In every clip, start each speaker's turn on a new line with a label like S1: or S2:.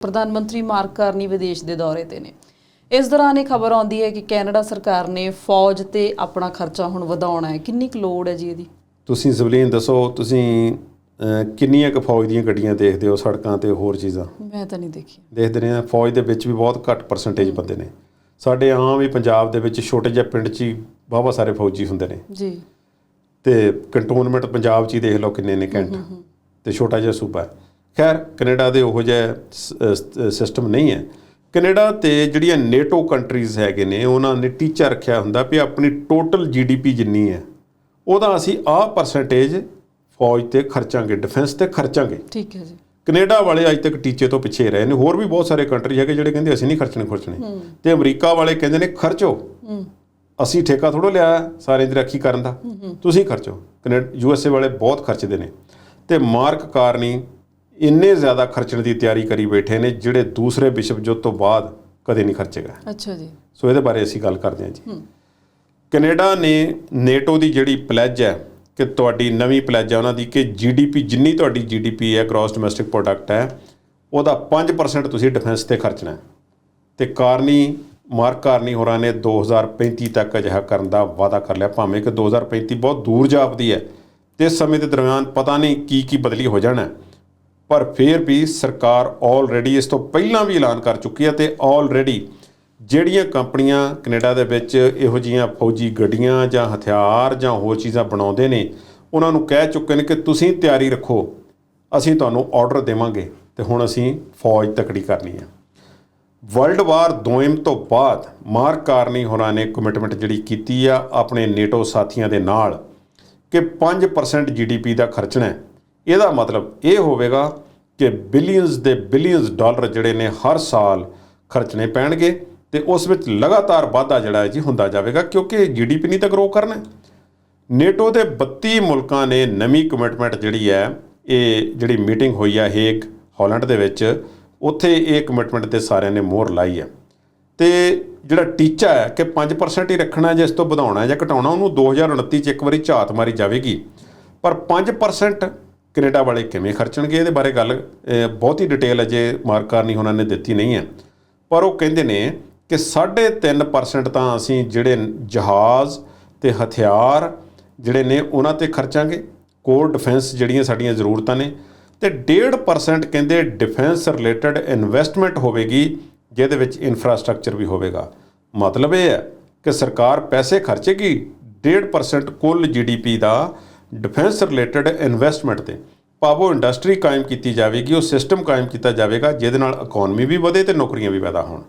S1: ਪ੍ਰਧਾਨ ਮੰਤਰੀ mark Carney ਵਿਦੇਸ਼ ਦੇ ਦੌਰੇ ਤੇ ਨੇ। ਇਸ ਦੌਰਾਨ ਇਹ ਖਬਰ ਆਉਂਦੀ ਹੈ ਕਿ ਕੈਨੇਡਾ ਸਰਕਾਰ ਨੇ ਫੌਜ ਤੇ ਆਪਣਾ ਖਰਚਾ ਹੁਣ ਵਧਾਉਣਾ ਹੈ। ਕਿੰਨੀ ਕੁ ਲੋੜ ਹੈ ਜੀ ਇਹਦੀ?
S2: ਤੁਸੀਂ ਜ਼ਬਲੀਨ ਦੱਸੋ ਤੁਸੀਂ ਕਿੰਨੀਆਂ ਕੁ ਫੌਜ ਦੀਆਂ ਗੱਡੀਆਂ ਦੇਖਦੇ ਹੋ ਸੜਕਾਂ ਤੇ ਹੋਰ ਚੀਜ਼ਾਂ?
S1: ਮੈਂ ਤਾਂ ਨਹੀਂ ਦੇਖੀ।
S2: ਦੇਖਦੇ ਨੇ ਫੌਜ ਦੇ ਵਿੱਚ ਵੀ ਬਹੁਤ ਘੱਟ ਪਰਸੈਂਟੇਜ ਬੰਦੇ ਨੇ। ਸਾਡੇ ਆਮ ਹੀ ਪੰਜਾਬ ਦੇ ਵਿੱਚ ਛੋਟੇ ਜਿਹੇ ਪਿੰਡ 'ਚ ਹੀ ਵਾਹਵਾ ਸਾਰੇ ਫੌਜੀ ਹੁੰਦੇ ਨੇ।
S1: ਜੀ।
S2: ਤੇ ਕੰਟੋਨਮੈਂਟ ਪੰਜਾਬ 'ਚ ਹੀ ਦੇਖ ਲਓ ਕਿੰਨੇ ਨੇ ਕੈਂਟ ਤੇ ਛੋਟਾ ਜਿਹਾ ਸੂਬਾ ਹੈ। ਖੈਰ ਕੈਨੇਡਾ ਦੇ ਉਹੋ ਜਿਹਾ ਸਿਸਟਮ ਨਹੀਂ ਹੈ। ਕੈਨੇਡਾ ਤੇ ਜਿਹੜੀਆਂ ਨੇਟੋ ਕੰਟਰੀਜ਼ ਹੈਗੇ ਨੇ ਉਹਨਾਂ ਨੇ ਟੀਚਾ ਰੱਖਿਆ ਹੁੰਦਾ ਵੀ ਆਪਣੀ ਟੋਟਲ ਜੀਡੀਪੀ ਜਿੰਨੀ ਹੈ ਉਹਦਾ ਅਸੀਂ ਆਹ ਪਰਸੈਂਟੇਜ ਫੌਜ ਤੇ ਖਰਚਾਂਗੇ ਡਿਫੈਂਸ ਤੇ ਖਰਚਾਂਗੇ।
S1: ਠੀਕ ਹੈ ਜੀ।
S2: ਕੈਨੇਡਾ ਵਾਲੇ ਅੱਜ ਤੱਕ ਟੀਚੇ ਤੋਂ ਪਿੱਛੇ ਰਹੇ ਨੇ। ਹੋਰ ਵੀ ਬਹੁਤ ਸਾਰੇ ਕੰਟਰੀ ਹੈਗੇ ਜਿਹੜੇ ਕਹਿੰਦੇ ਅਸੀਂ ਨਹੀਂ ਖਰਚਣੇ ਖਰਚਣੇ। ਤੇ ਅਮਰੀਕਾ ਵਾਲੇ ਕਹਿੰਦੇ ਨੇ ਖਰਚੋ। ਅਸੀਂ ਠੇਕਾ ਥੋੜੋ ਲਿਆ ਸਾਰੇ ਦੀ ਰਾਖੀ ਕਰਨ ਦਾ। ਤੁਸੀਂ ਖਰਚੋ। ਕੈਨੇਡਾ ਯੂਐਸਏ ਵਾਲੇ ਬਹੁਤ ਖਰਚਦੇ ਨੇ। ਤੇ ਮਾਰਕ ਕਾਰਨੀ ਇੰਨੇ ਜ਼ਿਆਦਾ ਖਰਚਣ ਦੀ ਤਿਆਰੀ ਕਰੀ ਬੈਠੇ ਨੇ ਜਿਹੜੇ ਦੂਸਰੇ ਵਿਸ਼ਵ ਯੁੱਧ ਤੋਂ ਬਾਅਦ ਕਦੇ ਨਹੀਂ ਖਰਚੇਗਾ।
S1: ਅੱਛਾ ਜੀ।
S2: ਸੋ ਇਹਦੇ ਬਾਰੇ ਅਸੀਂ ਗੱਲ ਕਰਦੇ ਹਾਂ ਜੀ। ਕੈਨੇਡਾ ਨੇ ਨੇਟੋ ਦੀ ਜਿਹੜੀ ਪਲੈਜ ਹੈ ਕਿ ਤੁਹਾਡੀ ਨਵੀਂ ਪਲੈਜ ਹੈ ਉਹਨਾਂ ਦੀ ਕਿ ਜੀਡੀਪੀ ਜਿੰਨੀ ਤੁਹਾਡੀ ਜੀਡੀਪੀ ਹੈ ਗ੍ਰੋਸ ਡੋਮੈਸਟਿਕ ਪ੍ਰੋਡਕਟ ਹੈ ਉਹਦਾ 5% ਤੁਸੀਂ ਡਿਫੈਂਸ ਤੇ ਖਰਚਣਾ ਹੈ। ਤੇ ਕਾਰਨੀ ਮਾਰਕ ਕਾਰਨੀ ਹੋਰਾਂ ਨੇ 2035 ਤੱਕ ਅਜਿਹਾ ਕਰਨ ਦਾ ਵਾਅਦਾ ਕਰ ਲਿਆ ਭਾਵੇਂ ਕਿ 2035 ਬਹੁਤ ਦੂਰ ਜਾਪਦੀ ਹੈ। ਤੇ ਇਸ ਸਮੇਂ ਦੇ ਦਰਮਿਆਨ ਪਤਾ ਨਹੀਂ ਕੀ ਕੀ ਬਦਲੀ ਹੋ ਜਾਣਾ ਹੈ। ਪਰ ਫਿਰ ਵੀ ਸਰਕਾਰ ਆਲਰੇਡੀ ਇਸ ਤੋਂ ਪਹਿਲਾਂ ਵੀ ਐਲਾਨ ਕਰ ਚੁੱਕੀ ਹੈ ਤੇ ਆਲਰੇਡੀ ਜਿਹੜੀਆਂ ਕੰਪਨੀਆਂ ਕੈਨੇਡਾ ਦੇ ਵਿੱਚ ਇਹੋ ਜੀਆਂ ਫੌਜੀ ਗੱਡੀਆਂ ਜਾਂ ਹਥਿਆਰ ਜਾਂ ਹੋਰ ਚੀਜ਼ਾਂ ਬਣਾਉਂਦੇ ਨੇ, ਉਹਨਾਂ ਨੂੰ ਕਹਿ ਚੁੱਕੇ ਨੇ ਕਿ ਤੁਸੀਂ ਤਿਆਰੀ ਰੱਖੋ, ਅਸੀਂ ਤੁਹਾਨੂੰ ਆਰਡਰ ਦੇਵਾਂਗੇ ਤੇ ਹੁਣ ਅਸੀਂ ਫੌਜ ਤਕੜੀ ਕਰਨੀ ਹੈ। ਵਰਲਡ ਵਾਰ ਦੋਇਮ ਤੋਂ ਬਾਅਦ ਮਾਰਕ ਕਾਰਨੀ ਹੋਰਾਂ ਨੇ ਕਮਿਟਮੈਂਟ ਜਿਹੜੀ ਕੀਤੀ ਆ ਆਪਣੇ ਨੇਟੋ ਸਾਥੀਆਂ ਦੇ ਨਾਲ ਕਿ 5% ਜੀਡੀਪੀ ਦਾ ਖਰਚਣਾ ਹੈ। ਇਹਦਾ ਮਤਲਬ ਇਹ ਹੋਵੇਗਾ ਕਿ ਬਿਲੀਅਨਸ ਦੇ ਬਿਲੀਅਨਸ ਡਾਲਰ ਜਿਹੜੇ ਨੇ ਹਰ ਸਾਲ ਖਰਚਣੇ ਪੈਣਗੇ ਤੇ ਉਸ ਵਿੱਚ ਲਗਾਤਾਰ ਵਾਧਾ ਜਿਹੜਾ ਹੈ ਜੀ ਹੁੰਦਾ ਜਾਵੇਗਾ ਕਿਉਂਕਿ ਜੀਡੀਪੀ ਨਹੀਂ ਤਾਂ ਗਰੋ ਕਰਨਾ ਨੇਟੋ ਦੇ 32 ਮੁਲਕਾਂ ਨੇ ਨਵੀਂ ਕਮਿਟਮੈਂਟ ਜਿਹੜੀ ਹੈ, ਇਹ ਜਿਹੜੀ ਮੀਟਿੰਗ ਹੋਈ ਹੈ ਹੇਗ ਹਾਲੈਂਡ ਦੇ ਵਿੱਚ, ਉੱਥੇ ਇਹ ਕਮਿਟਮੈਂਟ ਤੇ ਸਾਰਿਆਂ ਨੇ ਮੋਹਰ ਲਾਈ ਹੈ। ਤੇ ਜਿਹੜਾ ਟੀਚਾ ਹੈ ਕਿ 5% ਹੀ ਰੱਖਣਾ ਜਾਂ ਇਸ ਤੋਂ ਵਧਾਉਣਾ ਜਾਂ ਘਟਾਉਣਾ, ਉਹਨੂੰ 2029 ਚ ਇੱਕ ਵਾਰੀ ਝਾਤ ਮਾਰੀ ਜਾਵੇਗੀ। ਪਰ 5% ਕੈਨੇਡਾ ਵਾਲੇ ਕਿਵੇਂ ਖਰਚਣਗੇ? ਇਹਦੇ ਬਾਰੇ ਗੱਲ ਬਹੁਤੀ ਡਿਟੇਲ ਅਜੇ ਮਾਰਕਾਰ ਨਹੀਂ ਉਹਨਾਂ ਨੇ ਦਿੱਤੀ ਨਹੀਂ ਹੈ। ਪਰ ਉਹ ਕਹਿੰਦੇ ਨੇ ਕਿ 3.5% ਤਾਂ ਅਸੀਂ ਜਿਹੜੇ ਜਹਾਜ਼ ਤੇ ਹਥਿਆਰ ਜਿਹੜੇ ਨੇ ਉਹਨਾਂ ਤੇ ਖਰਚਾਂਗੇ। ਕੋਰ ਡਿਫੈਂਸ ਜਿਹੜੀਆਂ ਸਾਡੀਆਂ ਜ਼ਰੂਰਤਾਂ ਨੇ। ਤੇ 1.5% ਕਹਿੰਦੇ ਡਿਫੈਂਸ ਰਿਲੇਟਡ ਇਨਵੈਸਟਮੈਂਟ ਹੋਵੇਗੀ, ਜਿਹਦੇ ਵਿੱਚ ਇਨਫਰਾਸਟ੍ਰਕਚਰ ਵੀ ਹੋਵੇਗਾ। ਮਤਲਬ ਇਹ ਹੈ ਕਿ ਸਰਕਾਰ ਪੈਸੇ ਖਰਚੇਗੀ। 1.5% ਕੁੱਲ ਜੀਡੀਪੀ ਦਾ ਡਿਫੈਂਸ ਰਿਲੇਟਡ ਇਨਵੈਸਟਮੈਂਟ ਤੇ ਭਾਵੋ ਇੰਡਸਟਰੀ ਕਾਇਮ ਕੀਤੀ ਜਾਵੇਗੀ, ਉਹ ਸਿਸਟਮ ਕਾਇਮ ਕੀਤਾ ਜਾਵੇਗਾ, ਜਿਹਦੇ ਨਾਲ ਇਕਨੋਮੀ ਵੀ ਵਧੇ ਤੇ ਨੌਕਰੀਆਂ ਵੀ ਪੈਦਾ ਹੋਣ।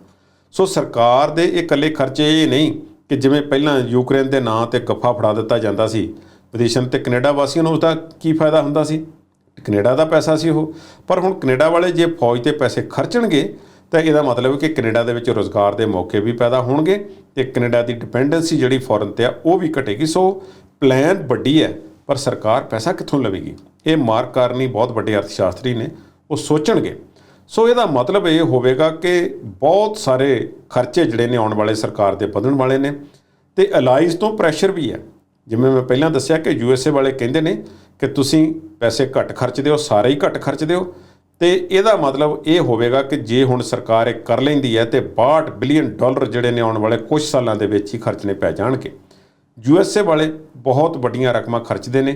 S2: ਸੋ ਸਰਕਾਰ ਦੇ ਇਹ ਇਕੱਲੇ ਖਰਚੇ ਇਹ ਨਹੀਂ ਕਿ ਜਿਵੇਂ ਪਹਿਲਾਂ ਯੂਕਰੇਨ ਦੇ ਨਾਂ ਤੇ ਗੱਫਾ ਫੜਾ ਦਿੱਤਾ ਜਾਂਦਾ ਸੀ, ਵਿਦੇਸ਼ਾਂ ਤੇ ਕੈਨੇਡਾ ਵਾਸੀਆਂ ਨੂੰ ਉਸਦਾ ਕੀ ਫਾਇਦਾ ਹੁੰਦਾ ਸੀ? ਕੈਨੇਡਾ ਦਾ ਪੈਸਾ ਸੀ ਉਹ। ਪਰ ਹੁਣ ਕੈਨੇਡਾ ਵਾਲੇ ਜੇ ਫੌਜ ਤੇ ਪੈਸੇ ਖਰਚਣਗੇ, ਤਾਂ ਇਹਦਾ ਮਤਲਬ ਕਿ ਕੈਨੇਡਾ ਦੇ ਵਿੱਚ ਰੋਜ਼ਗਾਰ ਦੇ ਮੌਕੇ ਵੀ ਪੈਦਾ ਹੋਣਗੇ ਤੇ ਕੈਨੇਡਾ ਦੀ ਡਿਪੈਂਡੈਂਸੀ ਜਿਹੜੀ ਫੋਰਨ ਤੇ ਆ, ਉਹ ਵੀ ਘਟੇਗੀ। ਸੋ ਪਲਾਨ ਵੱਡੀ ਹੈ। ਪਰ ਸਰਕਾਰ ਪੈਸਾ ਕਿੱਥੋਂ ਲਵੇਗੀ? ਇਹ ਮਾਰਕ ਕਾਰਨੀ ਬਹੁਤ ਵੱਡੇ ਅਰਥਸ਼ਾਸਤਰੀ ਨੇ, ਉਹ ਸੋਚਣਗੇ। ਸੋ ਇਹਦਾ ਮਤਲਬ ਇਹ ਹੋਵੇਗਾ ਕਿ ਬਹੁਤ ਸਾਰੇ ਖਰਚੇ ਜਿਹੜੇ ਨੇ ਆਉਣ ਵਾਲੇ ਸਰਕਾਰ ਦੇ ਵਧਣ ਵਾਲੇ ਨੇ ਤੇ ਅਲਾਈਜ਼ ਤੋਂ ਪ੍ਰੈਸ਼ਰ ਵੀ ਹੈ। ਜਿਵੇਂ ਮੈਂ ਪਹਿਲਾਂ ਦੱਸਿਆ ਕਿ ਯੂਐਸਏ ਵਾਲੇ ਕਹਿੰਦੇ ਨੇ ਕਿ ਤੁਸੀਂ ਪੈਸੇ ਘੱਟ ਖਰਚਦੇ ਹੋ ਸਾਰੇ ਹੀ ਘੱਟ ਖਰਚਦੇ ਹੋ ਤੇ ਇਹਦਾ ਮਤਲਬ ਇਹ ਹੋਵੇਗਾ ਕਿ ਜੇ ਹੁਣ ਸਰਕਾਰ ਇਹ ਕਰ ਲੈਂਦੀ ਹੈ ਤੇ 62 ਬਿਲੀਅਨ ਡਾਲਰ ਜਿਹੜੇ ਨੇ ਆਉਣ ਵਾਲੇ ਕੁਝ ਸਾਲਾਂ ਦੇ ਵਿੱਚ ਹੀ ਖਰਚਣੇ ਪੈ ਜਾਣਗੇ। ਯੂ ਐੱਸ ਏ ਵਾਲੇ ਬਹੁਤ ਵੱਡੀਆਂ ਰਕਮਾਂ ਖਰਚਦੇ ਨੇ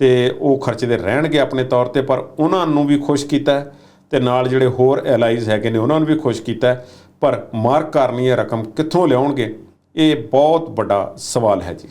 S2: ਤੇ ਉਹ ਖਰਚਦੇ ਰਹਿਣਗੇ ਆਪਣੇ ਤੌਰ ਤੇ, ਪਰ ਉਹਨਾਂ ਨੂੰ ਵੀ ਖੁਸ਼ ਕੀਤਾ ਹੈ ਤੇ ਨਾਲ ਜਿਹੜੇ ਹੋਰ ਐਲਾਈਜ਼ ਹੈਗੇ ਨੇ ਉਹਨਾਂ ਨੂੰ ਵੀ ਖੁਸ਼ ਕੀਤਾ ਪਰ ਮਾਰਕ ਕਰਨੀ ਇਹ ਰਕਮ ਕਿੱਥੋਂ ਲਿਆਉਣਗੇ? ਇਹ ਬਹੁਤ ਵੱਡਾ ਸਵਾਲ ਹੈ ਜੀ।